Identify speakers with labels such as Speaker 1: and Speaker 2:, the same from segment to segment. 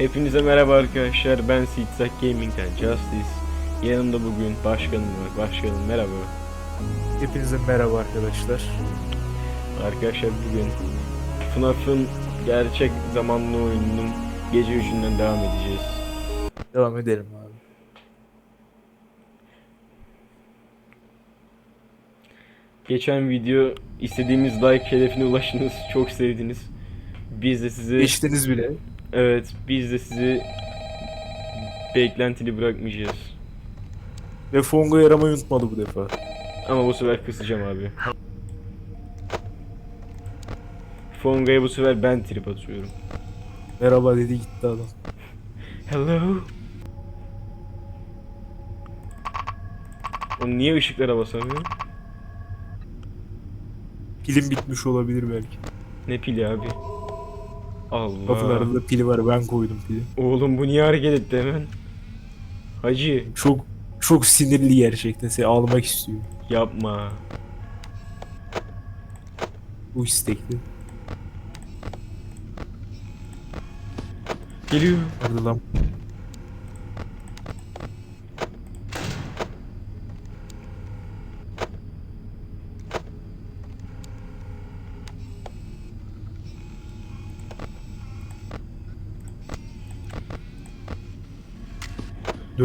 Speaker 1: Hepinize merhaba arkadaşlar. Ben Sitzak Gaming'den Justice. Yanımda bugün başkanım var. Başkanım merhaba.
Speaker 2: Hepinize merhaba arkadaşlar.
Speaker 1: Arkadaşlar bugün FNAF'ın gerçek zamanlı oyununun gece üçünden devam edeceğiz.
Speaker 2: Devam edelim abi.
Speaker 1: Geçen video istediğimiz like hedefine ulaştınız. Çok sevdiniz. Biz de sizi
Speaker 2: Geçtiniz bile.
Speaker 1: Evet biz de sizi beklentili bırakmayacağız.
Speaker 2: Ve Fongo yaramayı unutmadı bu defa.
Speaker 1: Ama bu sefer kısacağım abi. Fonga'ya bu sefer ben trip atıyorum.
Speaker 2: Merhaba dedi gitti adam.
Speaker 1: Hello. Oğlum niye ışıklara basamıyorum?
Speaker 2: Pilim bitmiş olabilir belki.
Speaker 1: Ne pili abi? Allah.
Speaker 2: Kapılarında pili var ben koydum pili.
Speaker 1: Oğlum bu niye hareket etti hemen? Hacı
Speaker 2: Çok çok sinirli gerçekten. Seni almak istiyor.
Speaker 1: yapma.
Speaker 2: Bu istekli.
Speaker 1: Geliyor.
Speaker 2: Hadi lan.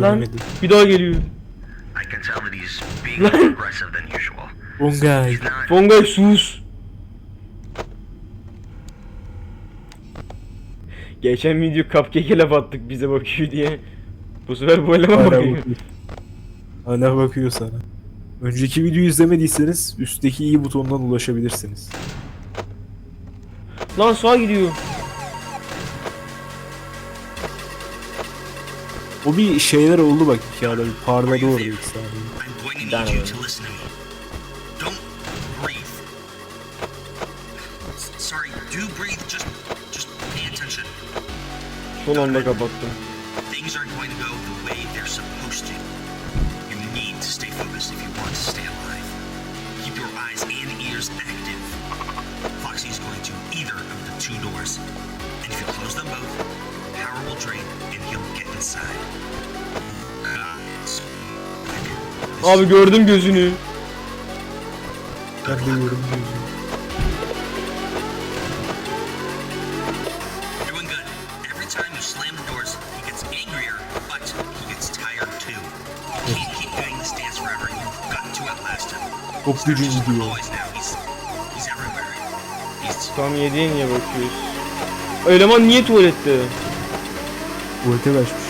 Speaker 2: Dönemedi.
Speaker 1: Bir daha geliyor.
Speaker 3: I can tell that he's being more aggressive than usual.
Speaker 2: Bongay.
Speaker 3: He's not.
Speaker 1: Fongay sus. Geçen video cupcake'e laf attık bize bakıyor diye. Bu sefer bu
Speaker 2: Hala
Speaker 1: bakıyor.
Speaker 2: bakıyor. Hala bakıyor sana. Önceki videoyu izlemediyseniz üstteki i butonundan ulaşabilirsiniz.
Speaker 1: Lan sağa gidiyor.
Speaker 2: O bir şeyler oldu bak hikayede bir parladı orada ilk saniye.
Speaker 3: I'm going to Got to outlast him.
Speaker 2: Top
Speaker 3: He's not
Speaker 2: gücü gidiyor.
Speaker 1: Tam yediye niye bakıyoruz? Eleman niye tuvalette?
Speaker 2: Tuvalete kaçmış.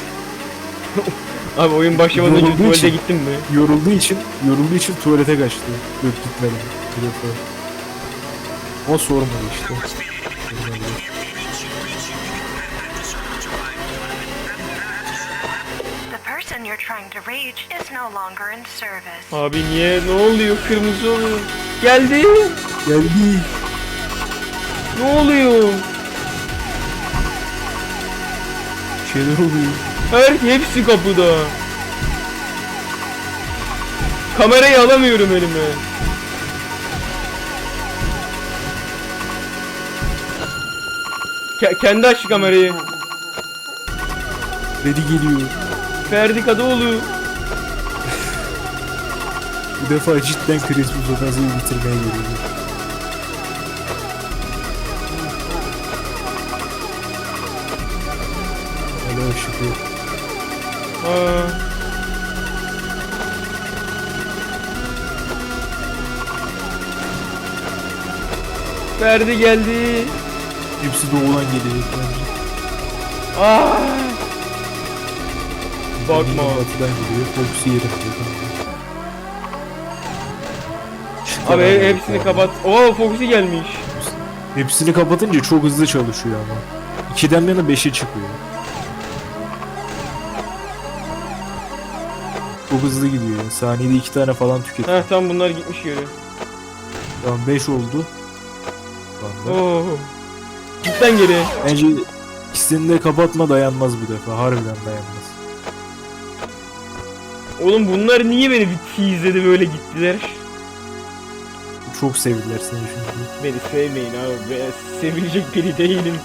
Speaker 1: Abi oyun başlamadan önce
Speaker 2: Yorulduğu
Speaker 1: tuvalete
Speaker 2: için.
Speaker 1: gittin mi?
Speaker 2: Yorulduğu için, yorulduğu için tuvalete kaçtı. Yok gitmedi. Bir defa. Ama sormadı işte.
Speaker 3: the
Speaker 4: person you're trying to reach is no longer in service.
Speaker 1: Abi niye? Ne oluyor? Kırmızı oluyor. Geldi.
Speaker 2: Geldi.
Speaker 1: Ne oluyor?
Speaker 2: Şeyler oluyor.
Speaker 1: Her hepsi kapıda. Kamerayı alamıyorum elime. Ke- kendi açtı kamerayı.
Speaker 2: Dedi geliyor.
Speaker 1: Ferdi Kadıoğlu.
Speaker 2: Bu defa cidden Christmas Odası'yı bitirmeye geliyor. Işık yok.
Speaker 1: Aa. Ferdi geldi.
Speaker 2: Hepsi doğudan gelecek bence.
Speaker 1: Aa. Bakma.
Speaker 2: Batıdan geliyor. Fox'u yerim.
Speaker 1: Abi he- hepsini kapat. Oo Foxy gelmiş.
Speaker 2: Hepsini kapatınca çok hızlı çalışıyor ama. 2'den yana 5'e çıkıyor. Çok hızlı gidiyor yani. Saniyede 2 tane falan tüketiyor.
Speaker 1: Heh tam bunlar gitmiş geri.
Speaker 2: Tamam 5 oldu.
Speaker 1: Oo. Cidden geri.
Speaker 2: Bence ikisini de kapatma dayanmaz bu defa. Harbiden dayanmaz.
Speaker 1: Oğlum bunlar niye beni bir teaseledi böyle gittiler?
Speaker 2: Çok sevdiler seni çünkü.
Speaker 1: Beni sevmeyin abi. Ben sevilecek biri değilim.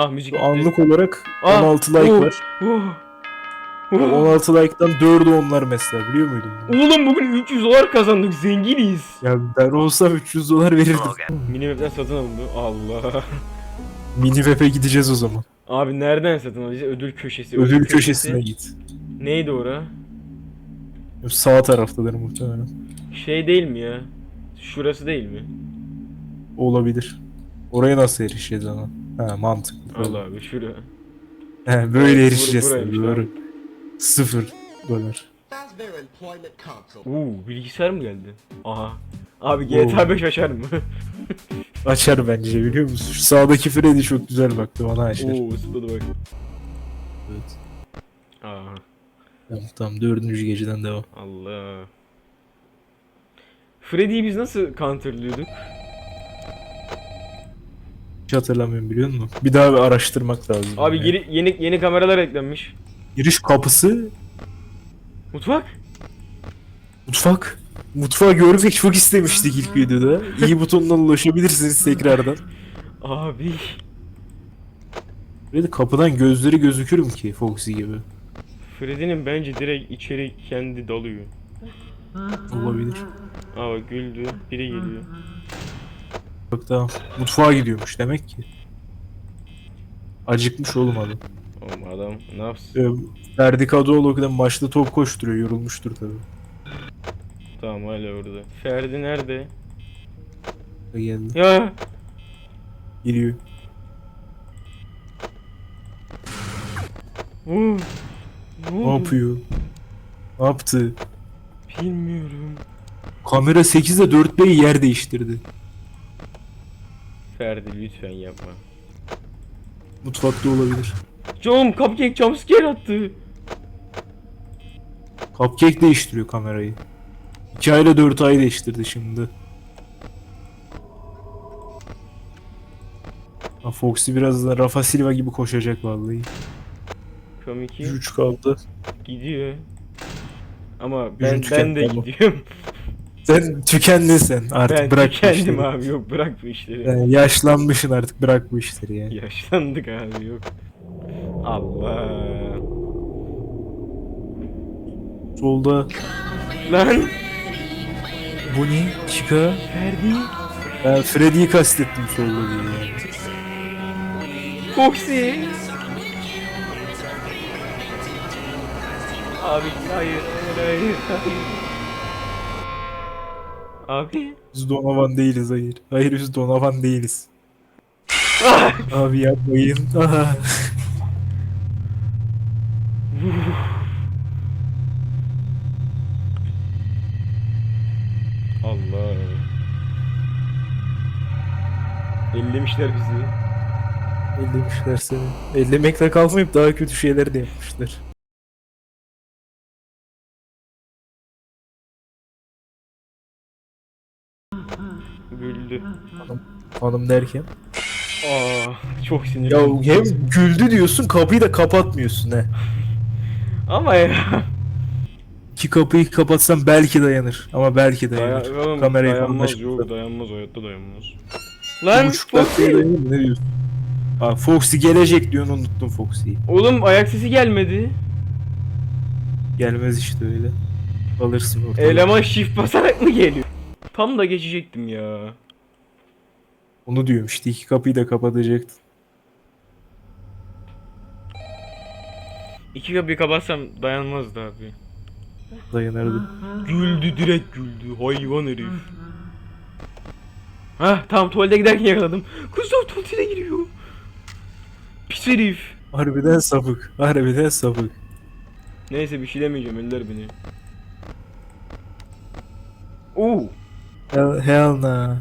Speaker 1: Ah müzik.
Speaker 2: Anlık olarak
Speaker 1: Ah,
Speaker 2: 16 like
Speaker 1: oh,
Speaker 2: var.
Speaker 1: oh, oh.
Speaker 2: 16 like'dan 4'ü onlar mesela biliyor muydun? bunu?
Speaker 1: Oğlum bugün 300 dolar kazandık zenginiz.
Speaker 2: Ya ben olsam 300 dolar verirdim.
Speaker 1: Minimap'ten satın alındı. Allah.
Speaker 2: Mini Web'e gideceğiz o zaman.
Speaker 1: Abi nereden satın alacağız? Ödül köşesi.
Speaker 2: Ödül köşesine git.
Speaker 1: Neydi ora?
Speaker 2: Sağ taraftadır muhtemelen.
Speaker 1: Şey değil mi ya? Şurası değil mi?
Speaker 2: Olabilir. Oraya nasıl erişeceğiz ama? Ha mantıklı.
Speaker 1: Allah abi şura.
Speaker 2: He, böyle erişeceğiz doğru. Sıfır dolar.
Speaker 1: Uuu bilgisayar mı geldi? Aha. Abi GTA 5 açar mı?
Speaker 2: Açar bence biliyor musun? Şu sağdaki Freddy çok güzel baktı bana açar.
Speaker 1: Oo zıpladı bak.
Speaker 2: Evet.
Speaker 1: Aa
Speaker 2: Tamam, tamam dördüncü geceden devam.
Speaker 1: Allah. Freddy'yi biz nasıl counterlıyorduk?
Speaker 2: Hiç hatırlamıyorum biliyor musun? Bir daha bir araştırmak lazım.
Speaker 1: Abi
Speaker 2: Yani.
Speaker 1: geri, yeni yeni kameralar eklenmiş.
Speaker 2: Giriş kapısı
Speaker 1: Mutfak?
Speaker 2: Mutfak. Mutfağı görmek çok istemiştik ilk videoda. İyi butonundan ulaşabilirsiniz tekrardan.
Speaker 1: Abi.
Speaker 2: Böyle kapıdan gözleri gözükür mü ki Foxy gibi?
Speaker 1: Freddy'nin bence direkt içeri kendi dalıyor.
Speaker 2: Olabilir.
Speaker 1: Aa güldü. Biri geliyor.
Speaker 2: Bak tamam. Mutfağa gidiyormuş demek ki. Acıkmış oğlum adam.
Speaker 1: Oğlum adam ne yapsın?
Speaker 2: Ee, Ferdi Kadıoğlu'dan maçta top koşturuyor. Yorulmuştur tabii.
Speaker 1: Tamam hala orada. Ferdi nerede?
Speaker 2: Geldi.
Speaker 1: Ya.
Speaker 2: Giriyor.
Speaker 1: Oo. Ne oldu?
Speaker 2: Ne yapıyor? Ne yaptı?
Speaker 1: Bilmiyorum.
Speaker 2: Kamera 8'de 4B'yi yer değiştirdi.
Speaker 1: Ferdi lütfen yapma.
Speaker 2: Mutfakta olabilir.
Speaker 1: John cupcake jumpscare attı.
Speaker 2: Cupcake değiştiriyor kamerayı. 2 ay ile 4 ay değiştirdi şimdi. Ha, Foxy biraz da Rafa Silva gibi koşacak vallahi.
Speaker 1: Komiki
Speaker 2: 3 kaldı.
Speaker 1: gidiyor. Ama ben ben de gidiyorum.
Speaker 2: Sen tükendin sen artık
Speaker 1: ben
Speaker 2: bırak bu işleri.
Speaker 1: abi yok bırak bu işleri.
Speaker 2: Yani yaşlanmışsın artık bırak bu işleri yani.
Speaker 1: Yaşlandık abi yok. Allah.
Speaker 2: Solda
Speaker 1: Lan
Speaker 2: bu ne? Chica.
Speaker 1: Ferdi.
Speaker 2: Ben Freddy'yi kastettim solda diye yani.
Speaker 1: Foxy. Abi hayır hayır hayır. hayır. Abi.
Speaker 2: Biz Donovan değiliz hayır. Hayır biz Donovan değiliz. Abi yapmayın.
Speaker 1: Allah. Ellemişler bizi.
Speaker 2: Ellemişler seni. Ellemekle kalmayıp daha kötü şeyler de yapmışlar.
Speaker 1: Güldü.
Speaker 2: Hanım derken.
Speaker 1: Aa, çok
Speaker 2: Ya
Speaker 1: sinirlendim.
Speaker 2: hem güldü diyorsun kapıyı da kapatmıyorsun he.
Speaker 1: Ama ya.
Speaker 2: İki kapıyı kapatsam belki dayanır. Ama belki dayanır.
Speaker 1: Daya- oğlum,
Speaker 2: Kamerayı
Speaker 1: dayanmaz yok dayanmaz hayatta dayanmaz. Lan
Speaker 2: buçuk
Speaker 1: Foxy.
Speaker 2: dayanır? Ne diyorsun? Aa, Foxy gelecek diyorsun unuttum Foxy'yi.
Speaker 1: Oğlum ayak sesi gelmedi.
Speaker 2: Gelmez işte öyle. Alırsın orada.
Speaker 1: Eleman shift basarak mı geliyor? Tam da geçecektim ya.
Speaker 2: Onu diyorum işte iki kapıyı da kapatacaktın.
Speaker 1: İki kapıyı kapatsam dayanmazdı abi.
Speaker 2: Dayanırdı.
Speaker 1: Güldü direkt güldü. Hayvan herif. Hah tamam tuvalete giderken yakaladım. Kuzum tuvalete giriyor. Pis herif.
Speaker 2: Harbiden sapık. Harbiden sapık.
Speaker 1: Neyse bir şey demeyeceğim eller beni. Oo.
Speaker 2: Hell, hell nah.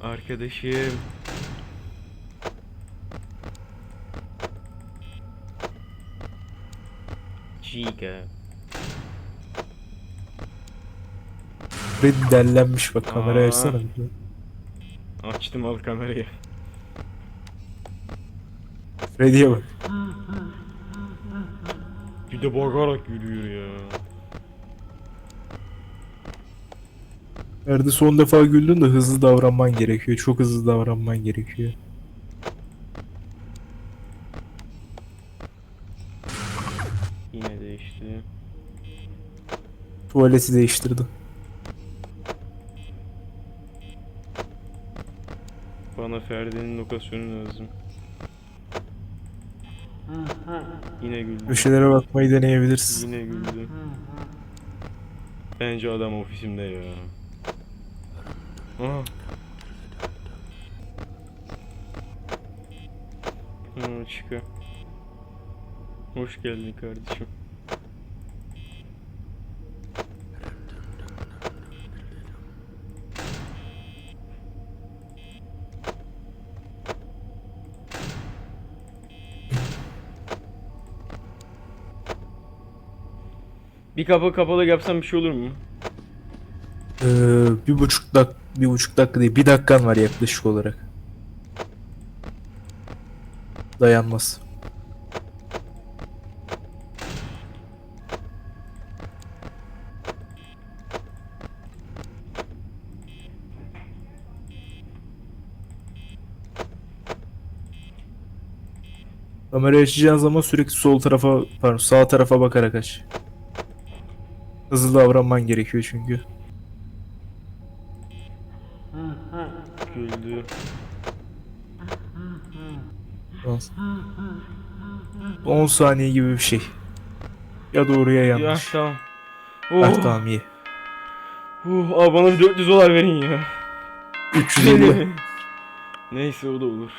Speaker 1: Arkadaşım. Chica.
Speaker 2: Freddy dellenmiş bak kamerayı
Speaker 1: Aa.
Speaker 2: açsana.
Speaker 1: Açtım al kamerayı.
Speaker 2: Freddy'ye bak.
Speaker 1: Bir de bakarak yürüyor ya.
Speaker 2: Ferdi son defa güldün de hızlı davranman gerekiyor. Çok hızlı davranman gerekiyor.
Speaker 1: Yine değişti.
Speaker 2: Tuvaleti değiştirdi.
Speaker 1: Bana Ferdi'nin lokasyonu lazım. Yine güldü.
Speaker 2: Köşelere bakmayı deneyebilirsin.
Speaker 1: Yine güldü. Bence adam ofisimde ya. Aa. Çıkıyor. Hoş geldin kardeşim. Bir kapı kapalı yapsam bir şey olur mu?
Speaker 2: Ee, bir buçuk dak bir buçuk dakika değil bir dakikan var yaklaşık olarak. Dayanmaz. Kamerayı açacağın zaman sürekli sol tarafa, pardon sağ tarafa bakarak aç. Hızlı davranman gerekiyor çünkü. 10 saniye gibi bir şey. Ya doğru ya
Speaker 1: Ya
Speaker 2: yanlış.
Speaker 1: tamam.
Speaker 2: Ah,
Speaker 1: Oh,
Speaker 2: tamam iyi.
Speaker 1: oh, abi bana bir 400 dolar verin ya.
Speaker 2: 350.
Speaker 1: Neyse o da olur.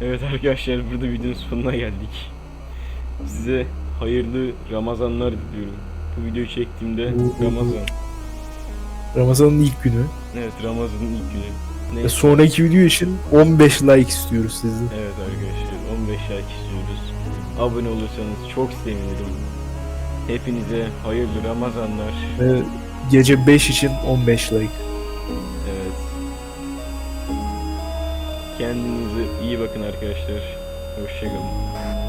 Speaker 1: Evet arkadaşlar burada videonun sonuna geldik. Size hayırlı Ramazanlar diliyorum. Bu videoyu çektiğimde Ramazan.
Speaker 2: Ramazan'ın ilk günü.
Speaker 1: Evet Ramazan'ın ilk günü.
Speaker 2: Ve
Speaker 1: Neyse.
Speaker 2: sonraki video için 15 like istiyoruz sizden.
Speaker 1: Evet arkadaşlar 15 like istiyoruz. Abone olursanız çok sevinirim. Hepinize hayırlı Ramazanlar.
Speaker 2: Ve gece 5 için 15 like.
Speaker 1: Evet. Kendinize iyi bakın arkadaşlar. Hoşçakalın.